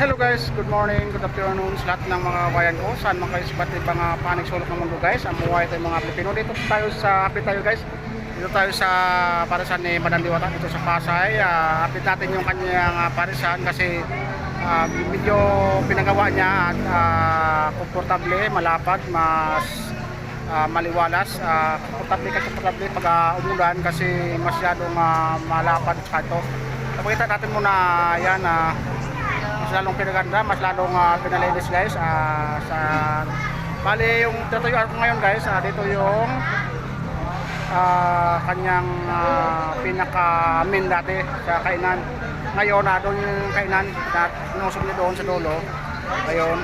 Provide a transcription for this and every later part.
Hello guys, good morning, good afternoon sa lahat ng mga bayan ko Saan man kayo sa iba't ibang uh, panig sulok ng mundo guys. Ang buhay tayo mga Pilipino. Dito tayo sa, update tayo guys. Dito tayo sa parisan ni Madam Diwata Dito sa Pasay. Uh, Update natin yung kanyang uh, parisan Kasi uh, medyo pinagawa niya At uh, malapad, mas uh, maliwalas. Uh, komportable ka komportable pag uh, umulan kasi masyadong uh, malapad sa ito. Napakita natin muna yan uh, mas lalong pinaganda, mas lalong uh, pinalinis guys. Uh, sa bali yung tatayuan ko ngayon guys. Uh, dito yung uh, kanyang uh, pinaka main dati sa kainan. Ngayon na doon yung kainan na nusog niya doon sa dulo. Ngayon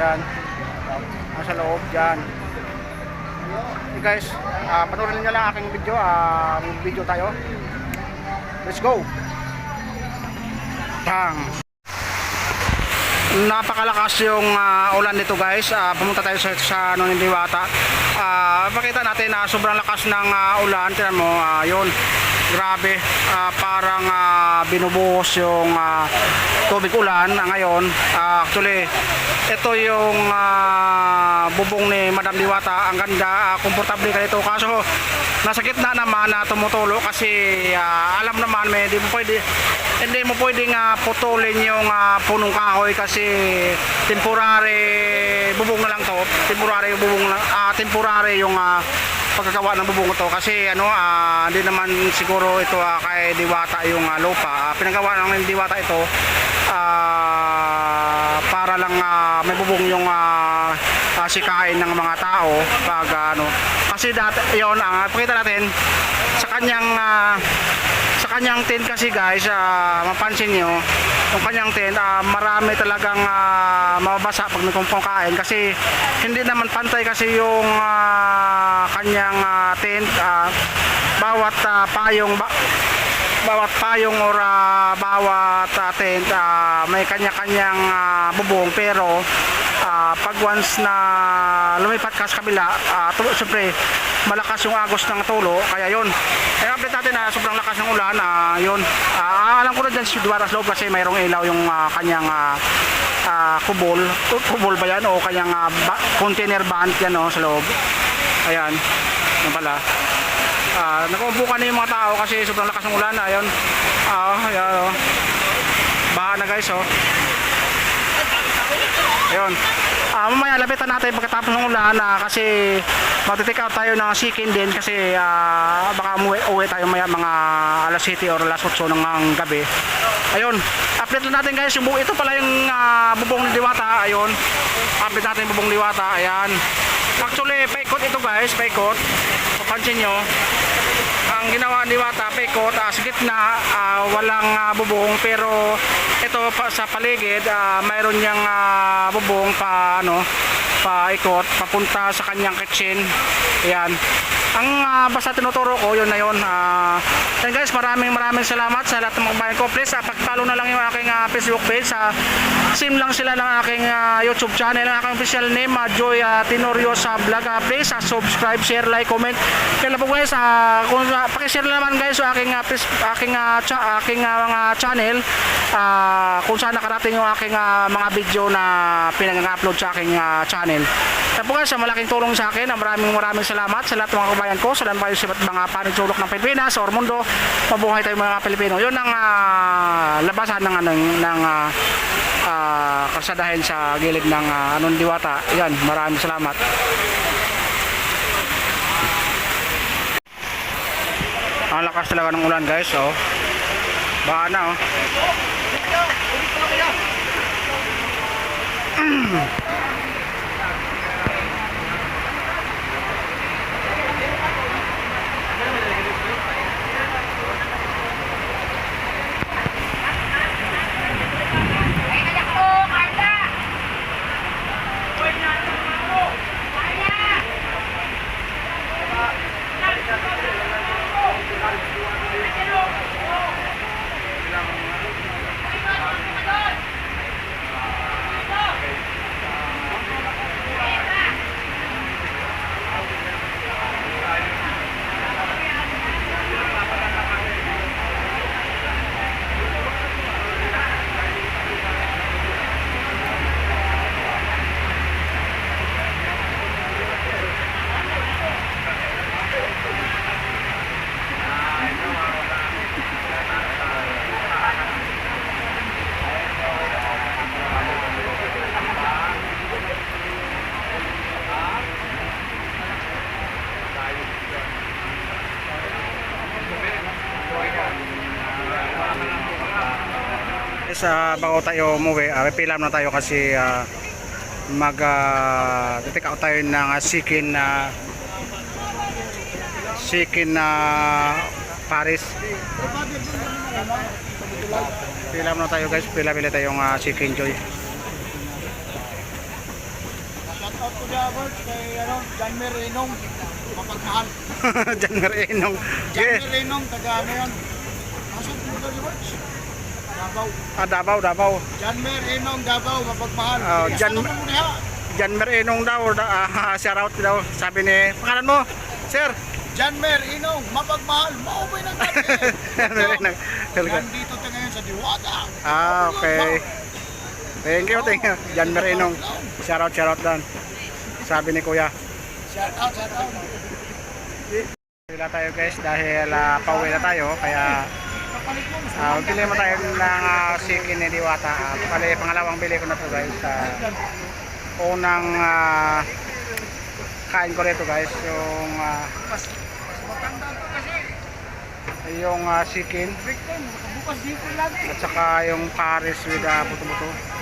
yan. Nasa loob dyan okay guys uh, panoorin nyo lang aking video. Uh, video tayo. Let's go bang napakalakas yung uh, ulan nito guys. Uh, pumunta tayo sa, sa ano, Diwata. Uh, pakita natin na sobrang lakas ng uh, ulan. Tinan mo uh, yun grabe uh, parang uh, binubuhos yung uh, tubig ulan uh, ngayon. Uh, actually ito yung uh, bubong ni Madam Diwata. Ang ganda, uh, komportable ka dito kaso nasa gitna naman na uh, tumutulo kasi uh, alam naman may hindi mo pwede hindi mo pwedeng uh, putulin yung uh, punong kahoy kasi temporary bubong na lang to. Temporary bubong na, uh, temporary yung uh, pagkagawa ng bubong to kasi ano uh, hindi naman siguro ito uh, kay Diwata yung uh, lupa. Uh, pinagawa ng Diwata ito uh, para lang uh, may bubong yung uh, uh, sikain ng mga tao pag uh, ano. Kasi dati yon ang uh, pakita natin sa kanyang uh, sa kanyang tent kasi guys uh, mapansin nyo yung kanyang tent uh, marami talagang uh, mababasa pag may kain. Kasi hindi naman pantay kasi yung uh, kanyang uh, tent uh, bawat uh, payong ba bawat payong or uh, bawat uh, tent uh, may kanya-kanyang uh, bubong. Pero uh, pag once na lumipat ka sa kabila uh, tulo, syempre malakas yung agos ng tulo. Kaya yun. Kaya update natin na sobrang lakas ng ulan uh, yun. Uh, alam ko na dyan si Duwaras loob kasi mayroong ilaw yung uh, kanyang uh, uh, kubol. Kubol ba yan o kanyang uh, ba, container band yan o sa loob ayan. Yan pala. Uh, nakuubukan na yung mga tao kasi sobrang lakas ng ulan ayun. Ah uh, ayan oh. baha na guys oh. Ayun. Uh, mamaya lapitan natin pagkatapos ng ulan uh, kasi magte-take out tayo ng chicken din kasi uh, baka umuwi, uwi tayo maya mga alas 7 or alas 8 ng, gabi. Ayun. Update lang natin guys yung ito pala yung uh, bubong ni Diwata ayun. Update natin yung bubong Diwata ayan actually paikot ito guys paikot. Papansin nyo ang ginawa ni Wata paikot uh, sa gitna uh, walang uh, bubong pero ito pa, sa paligid uh, mayroon niyang uh, bubong pa ano paikot papunta sa kanyang kitchen. Ayan. Ang uh, basta tinuturo ko yun na yun uh, and guys maraming maraming salamat sa lahat ng mga bayan ko. Please uh, pag-follow na lang yung aking uh, Facebook page sa uh, sim lang sila ng aking uh, YouTube channel. Ang aking official name uh, Joy uh, Tenorio sa vlog uh, please uh, subscribe, share, like, comment. Kaya po guys uh, kung uh, pakishare naman guys sa aking uh, please, aking uh, cha, aking uh, mga channel uh, kung saan nakarating yung aking uh, mga video na pinag-upload sa aking uh, channel kaya po guys malaking tulong sa akin. Maraming maraming salamat sa lahat ng mga kabayan ko sa lahat kayo sa mga panitsulok ng Pilipinas or mundo. Mabuhay tayo mga Pilipino. Yun ang uh, labasan ng, ng, ng uh, uh, kasadahin sa gilid ng uh, anong diwata. Yan maraming salamat. Ang lakas talaga ng ulan guys oh. Baka na oh Sa bago tayo umuwi, uh, pila na tayo kasi ah, mag uh, take out tayo ng uh, sikin na sikin na Paris. Pila na tayo guys, pila pila tayong uh, chicken joy. Shout out to the awards kay ano, John Merenong, mapagmahal. Diyan marinong. John. Merenong, taga ano yan? Nasaan po the awards? Davao. Ah, Davao, Davao. John Merenong, Davao, mapagmahal. Oh, niya? Diyan marinong daw, da, ah, shout out daw. Sabi ni, pangalan mo, sir. John Merenong, mapagmahal. Maubay ng gabi. Marinong. Nandito tayo ngayon sa Diwata. Ah, okay. Thank you, thank you. Diyan marinong. Shout out, shout out dan. Sabi ni Kuya. Shout out, shout out. Pila tayo guys dahil uh, pauwi na tayo kaya uh, bili mo tayo ng uh, sikin ni Diwata. Uh, bali pangalawang bili ko na to guys. Uh, unang uh, kain ko rito guys yung uh, yung uh, lagi. at saka yung Paris with uh, buto-buto.